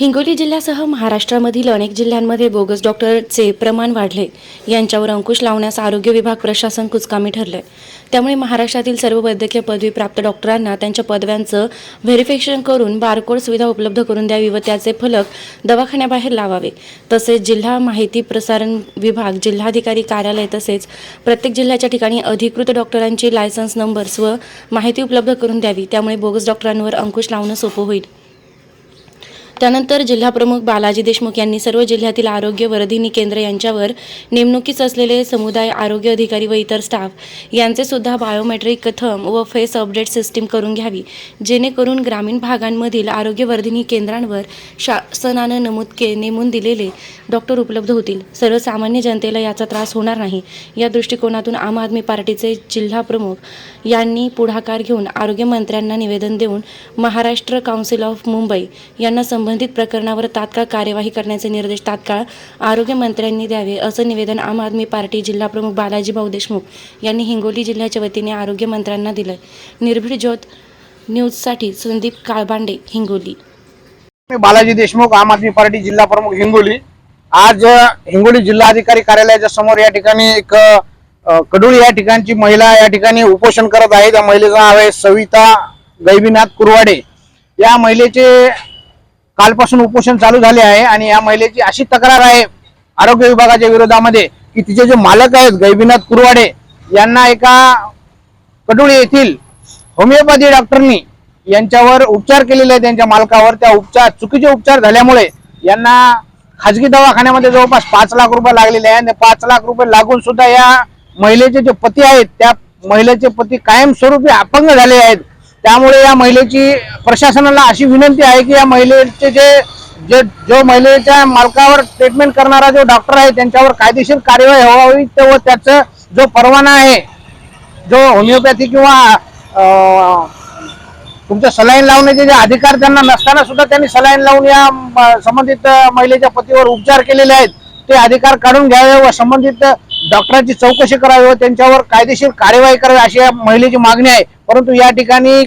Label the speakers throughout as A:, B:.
A: हिंगोली जिल्ह्यासह महाराष्ट्रामधील अनेक जिल्ह्यांमध्ये बोगस डॉक्टरचे प्रमाण वाढले. यांच्यावर अंकुश लावण्यास आरोग्य विभाग प्रशासन कुचकामी ठरले त्यामुळे महाराष्ट्रातील सर्व वैद्यकीय पदवीप्राप्त डॉक्टरांना त्यांच्या पदव्यांचं व्हेरिफिकेशन करून बारकोड सुविधा उपलब्ध करून द्यावी व त्याचे फलक दवाखान्याबाहेर लावावे. तसेच जिल्हा माहिती प्रसारण विभाग जिल्हाधिकारी कार्यालय तसेच प्रत्येक जिल्ह्याच्या ठिकाणी अधिकृत डॉक्टरांची लायसन्स नंबर्स व माहिती उपलब्ध करून द्यावी. त्यामुळे बोगस डॉक्टरांवर अंकुश लावणं सोपं होईल. त्यानंतर जिल्हाप्रमुख बालाजी देशमुख यांनी सर्व जिल्ह्यातील आरोग्य वर्धिनी केंद्र यांच्यावर नेमणुकीच असलेले समुदाय आरोग्य अधिकारी व इतर स्टाफ यांचे सुद्धा बायोमेट्रिक थम व फेस अपडेट सिस्टीम करून घ्यावी जेणेकरून ग्रामीण भागांमधील आरोग्यवर्धिनी केंद्रांवर शासनानं नमूद के नेमून दिलेले डॉक्टर उपलब्ध होतील. सर्वसामान्य जनतेला याचा त्रास होणार नाही. या दृष्टिकोनातून आम आदमी पार्टीचे जिल्हाप्रमुख यांनी पुढाकार घेऊन आरोग्यमंत्र्यांना निवेदन देऊन महाराष्ट्र काउन्सिल ऑफ मुंबई यांना संबंध संबंधित प्रकरणावर तात्काळ कार्यवाही करण्याचे निर्देश तात्काळ आरोग्यमंत्र्यांनी द्यावे असं निवेदन आम आदमी पार्टी जिल्हाप्रमुख बालाजी भाऊ देशमुख यांनी हिंगोली जिल्ह्याच्या वतीने आरोग्यमंत्र्यांना दिलं निर्भीड ज्योत न्यूजसाठी संदीप काळबांडे हिंगोली.
B: मी बालाजी देशमुख आम आदमी पार्टी जिल्हा प्रमुख हिंगोली. आज हिंगोली जिल्हाधिकारी कार्यालयाच्या समोर या ठिकाणी एक कडूळ या ठिकाणची महिला या ठिकाणी उपोषण करत आहे त्या महिलेचं नाव आहे सविता गैबीनाथ कुरवाडे. या महिलेचे कालपासून उपोषण चालू झाले आहे आणि या महिलेची अशी तक्रार आहे आरोग्य विभागाच्या विरोधामध्ये की तिचे जे मालक आहेत गैबीनाथ कुरवाडे यांना एका कडोळी येथील होमिओपॅथी डॉक्टरनी यांच्यावर उपचार केलेले आहेत त्यांच्या मालकावर. त्या उपचार चुकीचे उपचार झाल्यामुळे यांना खाजगी दवाखान्यामध्ये जवळपास पाच लाख रुपये लागलेले आहे आणि पाच लाख रुपये लागून सुद्धा या महिलेचे जे पती आहेत त्या महिलेचे पती कायमस्वरूपी अपंग झाले आहेत. त्यामुळे या महिलेची प्रशासनाला अशी विनंती आहे की या महिलेचे जे जे जो महिलेच्या मालकावर ट्रीटमेंट करणारा जो डॉक्टर आहे त्यांच्यावर कायदेशीर कार्यवाही व्हावी व त्याचं जो परवाना आहे जो होमिओपॅथी किंवा तुमच्या सलाईन लावण्याचे जे अधिकार त्यांना नसताना सुद्धा त्यांनी सलाईन लावून या संबंधित महिलेच्या पतीवर उपचार केलेले आहेत ते अधिकार काढून घ्यावे व संबंधित डॉक्टरांची चौकशी करावी व त्यांच्यावर कायदेशीर कार्यवाही करावी अशी या महिलेची मागणी आहे. परंतु या ठिकाणी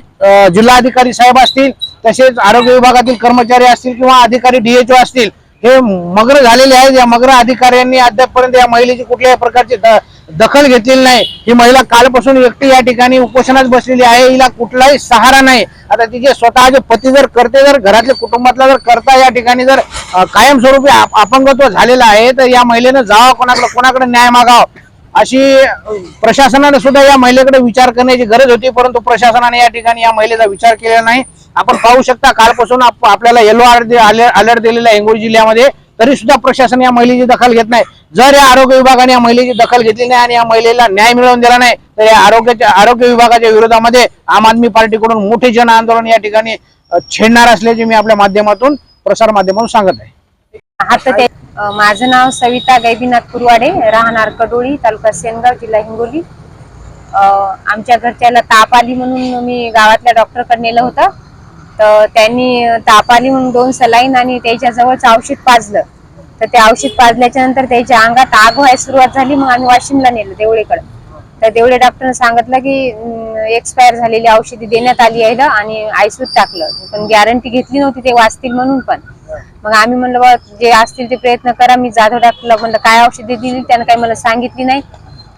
B: जिल्हाधिकारी साहेब असतील तसेच आरोग्य विभागातील कर्मचारी असतील किंवा अधिकारी डीएचओ असतील हे मग्र झालेले आहेत. या मग्र अधिकाऱ्यांनी अद्यापपर्यंत या महिलेची कुठल्याही प्रकारची द- दखल घेतलेली नाही. ही महिला कालपासून एकटी या ठिकाणी उपोषणात बसलेली आहे. हिला कुठलाही सहारा नाही. आता तिचे स्वतःचे पती जर करते जर घरातल्या कुटुंबातला जर करता या ठिकाणी जर कायमस्वरूपी अप- अपंगत्व झालेलं आहे तर या महिलेनं जावं कोणाकडे कोणाकडे न्याय मागावं अशी प्रशासनाने सुद्धा या महिलेकडे विचार करण्याची गरज होती परंतु प्रशासनाने या ठिकाणी या महिलेचा विचार केलेला नाही. आपण पाहू शकता कालपासून आप- आपल्याला येलो अलर्ट दिलेला आहे हिंगोली जिल्ह्यामध्ये. तरी सुद्धा प्रशासन या महिलेची दखल घेत नाही. जर या आरोग्य विभागाने या महिलेची दखल घेतली नाही आणि या महिलेला न्याय मिळवून दिला नाही तर या आरोग्याच्या आरोग्य विभागाच्या विरोधामध्ये आम आदमी पार्टीकडून मोठे जन आंदोलन या ठिकाणी छेडणार असल्याचे मी आपल्या माध्यमातून प्रसार माध्यमातून सांगत आहे.
C: माझं नाव सविता गैबीनाथ कुरवाडे राहणार कडोळी तालुका सेनगाव जिल्हा हिंगोली. आमच्या घरच्याला ताप आली म्हणून मी गावातल्या डॉक्टरकडे नेलं होतं. तर त्यांनी ताप आली म्हणून दोन सलाईन आणि त्याच्याजवळच औषध पाजलं. तर ते औषध पाजल्याच्या नंतर त्याच्या अंगात आग व्हायला सुरुवात झाली मग आम्ही वाशिमला नेलं देवळेकडे. तर देवळे डॉक्टरने सांगितलं की एक्सपायर झालेली औषधी देण्यात आली आहे आणि आयसूत टाकलं. पण गॅरंटी घेतली नव्हती ते वाचतील म्हणून पण. मग आम्ही म्हणलं बा जे असतील ते प्रयत्न करा. मी जाधव डॉक्टरला म्हणलं काय औषधी दिली? त्यानं काही मला सांगितली नाही.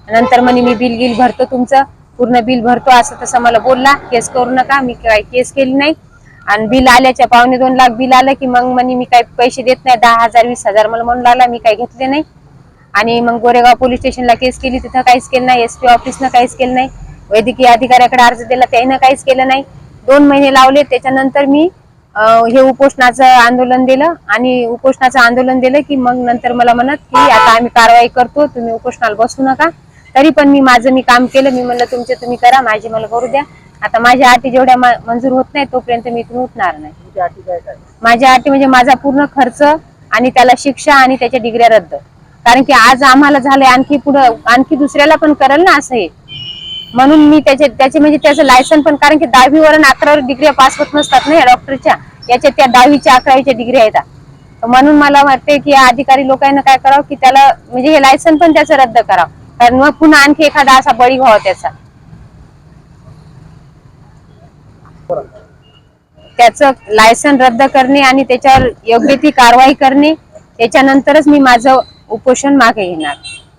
C: नंतर म्हणे मी बिल गिल भरतो तुमचं पूर्ण बिल भरतो असं तसं मला बोलला. केस करू नका मी काही केस केली नाही. आणि बिल आल्याच्या पावणे दोन लाख बिल आलं की मग म्हणे मी काही पैसे देत नाही. दहा हजार वीस हजार मला म्हणून लागला मी काही घेतले नाही. आणि मग गोरेगाव पोलीस स्टेशनला केस केली तिथं काहीच केलं नाही. एस पी ऑफिसनं काहीच केलं नाही. वैद्यकीय अधिकाऱ्याकडे अर्ज दिला त्यानं काहीच केलं नाही. दोन महिने लावले त्याच्यानंतर मी हे उपोषणाचं आंदोलन दिलं आणि उपोषणाचं आंदोलन दिलं की मग नंतर मला म्हणत की आता आम्ही कारवाई करतो तुम्ही उपोषणाला बसू नका. तरी पण मी माझं मी काम केलं. मी म्हणलं तुमचे तुम्ही करा माझी मला करू द्या. आता माझ्या अटी जेवढ्या मंजूर होत नाही तोपर्यंत मी इथून उठणार नाही. माझ्या अटी म्हणजे माझा पूर्ण खर्च आणि त्याला शिक्षा आणि त्याच्या डिग्र्या रद्द. कारण की आज आम्हाला झालंय आणखी पुढं आणखी दुसऱ्याला पण करेल ना असं हे. म्हणून मी त्याचे त्याचे म्हणजे त्याचं लायसन पण कारण की दहावीवर आणि अकरावर डिग्री पास होत नसतात ना या डॉक्टरच्या याच्या त्या दहावीच्या अकरावीच्या डिग्री आहेत. तर म्हणून मला वाटते की या अधिकारी लोकांना काय करावं की त्याला म्हणजे हे लायसन पण त्याचं रद्द करावं. कारण मग पुन्हा आणखी एखादा असा बळी व्हावा त्याचा. त्याचं लायसन रद्द करणे आणि त्याच्यावर योग्य ती कारवाई करणे त्याच्यानंतरच मी माझं उपोषण मागे घेणार.